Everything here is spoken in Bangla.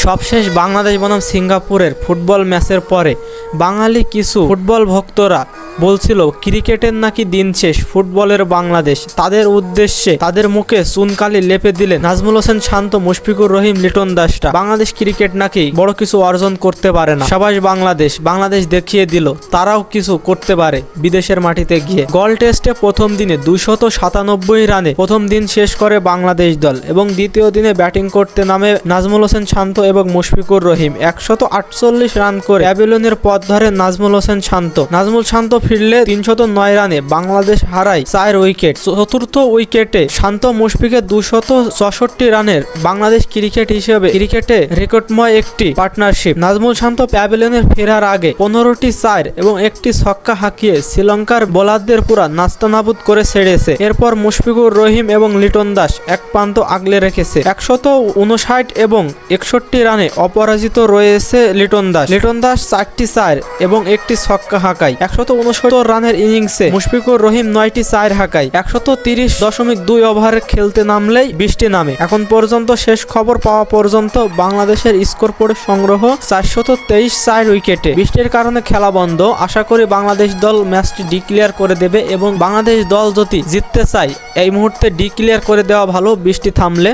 সবশেষ বাংলাদেশ বনাম সিঙ্গাপুরের ফুটবল ম্যাচের পরে বাঙালি কিছু ফুটবল ভক্তরা বলছিল, ক্রিকেটের নাকি দিন শেষ, ফুটবলের বাংলাদেশ। তাদের উদ্দেশ্যে তাদের মুখে চুনকালি লেপে দিলেন নাজমুল হোসেন শান্ত, মুশফিকুর রহিম, লিটন দাসটা। বাংলাদেশ ক্রিকেট নাকি বড় কিছু অর্জন করতে পারে না। সবাই বাংলাদেশ বাংলাদেশ দেখিয়ে দিল, তারাও কিছু করতে পারে বিদেশের মাটিতে গিয়ে। গল টেস্টে প্রথম দিনে দুশত সাতানব্বই রানে প্রথম দিন শেষ করে বাংলাদেশ দল এবং দ্বিতীয় দিনে ব্যাটিং করতে নামে নাজমুল হোসেন শান্ত এবং মুশফিকুর রহিম। একশত আটচল্লিশ রান করে প্যাভিলিয়নের পথ ধরে নাজমুল হোসেন শান্ত। নাজমুল শান্ত ফিরলে তিনশত নয় রানে বাংলাদেশ হারায় চার উইকেট। চতুর্থ উইকেটে শান্ত মুশফিকের দুশত চৌষট্টি রানের বাংলাদেশ ক্রিকেট হিসেবে ক্রিকেটে রেকর্ডময় একটি পার্টনারশিপ। নাজমুল শান্ত প্যাভিলিয়নের ফেরার আগে পনেরোটি চার এবং একটি ছক্কা হাঁকিয়ে শ্রীলঙ্কার বোলারদের পুরা নাস্তানাবুদ করে ছেড়েছে। এরপর মুশফিকুর রহিম এবং লিটন দাস এক প্রান্ত আগলে রেখেছে। একশত উনষাট এবং একষট্টি রানে অপরাজিত রয়েছে লিটন দাস। লিটন দাস চারটি চার এবং একটি ছক্কা হাঁকায়। একশত উনসত্তর রানের ইনিংসে মুশফিকুর রহিম নয়টি চার হাঁকায়, একশত তিরিশ দশমিক দুই ওভার খেলতে নামলেই বৃষ্টি নামে। এখন পর্যন্ত শেষ খবর পাওয়া পর্যন্ত বাংলাদেশের স্কোর পড়ে সংগ্রহ চারশত তেইশ চার উইকেটে। বৃষ্টির কারণে খেলা বন্ধ। আশা করি বাংলাদেশ দল ম্যাচটি ডিক্লেয়ার করে দেবে এবং বাংলাদেশ দল যদি জিততে চায়, এই মুহূর্তে ডিক্লেয়ার করে দেওয়া ভালো, বৃষ্টি থামলে।